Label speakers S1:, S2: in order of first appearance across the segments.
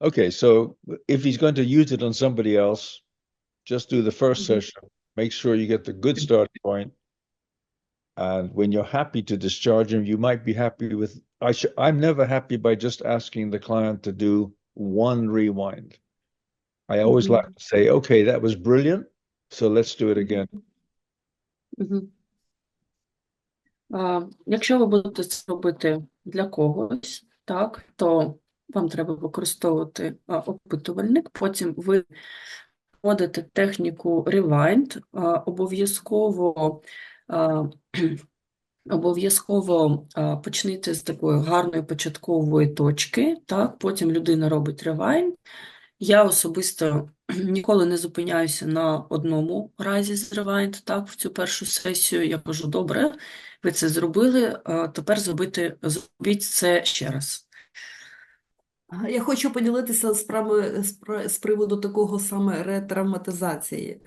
S1: Okay, so if he's going to use it on somebody else, just do the 1st
S2: Mhm.
S1: session. Make sure you get the good starting point. And when you're happy to discharge him, you might be happy with. I sh- I'm never happy by just asking the client to do one rewind. I always
S2: Mhm.
S1: like to say, okay, that was brilliant. So let's do it again.
S2: Мгм. А, Якщо ви будете це робити для когось, так, то вам треба використовувати опитувальник, потім ви вводите техніку Rewind, обов'язково обов'язково почніть з такої гарної початкової точки, так, потім людина робить Rewind. Я особисто ніколи не зупиняюся на одному разі з Rewind, так, в цю першу сесію. Я кажу, добре, ви це зробили, тепер зробити, зробіть це ще раз.
S3: Я хочу поділитися з при- з приводу такого саме ретравматизації.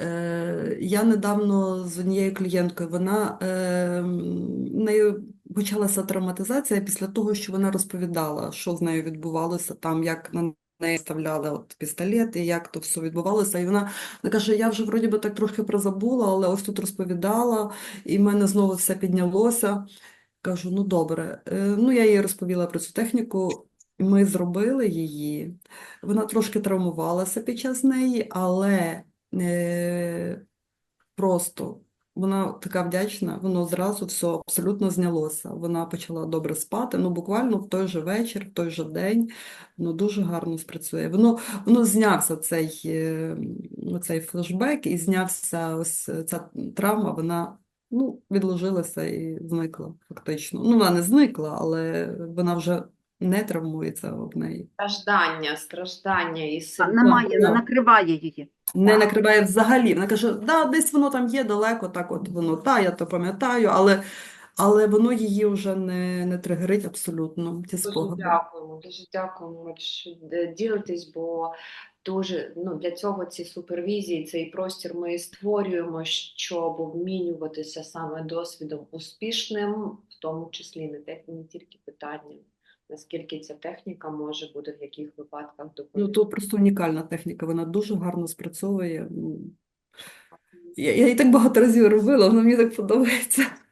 S3: Е, Я недавно з однією клієнткою, вона е, в неї почалася травматизація після того, що вона розповідала, що з нею відбувалося там, як на неї вставляли от пістолети, як то все відбувалося. І вона, вона каже: я вже вроді би так трохи призабула, але ось тут розповідала, і в мене знову все піднялося. Кажу, ну добре. Е, Ну, я їй розповіла про цю техніку. Ми зробили її. Вона трошки травмувалася під час неї, але е, просто вона така вдячна, воно зразу все абсолютно знялося. Вона почала добре спати. Ну, буквально в той же вечір, в той же день, воно дуже гарно спрацює. Воно, воно знявся цей, е, цей флешбек і знявся ось ця травма, вона ну, відложилася і зникла фактично. Ну, вона не зникла, але вона вже не травмується об неї.
S4: Страждання, страждання і
S5: А. Немає, не накриває її.
S3: Не накриває взагалі. Вона каже, да, десь воно там є далеко, так от воно, та, я то пам'ятаю, але, але воно її вже не, не тригерить абсолютно, ті
S4: Дуже
S3: спогади.
S4: дякуємо, дуже дякуємо, що ділитесь, бо дуже ну, для цього ці супервізії, цей простір ми створюємо, щоб обмінюватися саме досвідом успішним, в тому числі не, те- не тільки питанням, наскільки ця техніка може бути в яких випадках
S3: Ну, то просто унікальна техніка, вона дуже гарно спрацьовує. Ну, я, я її так багато разів робила, вона мені так подобається.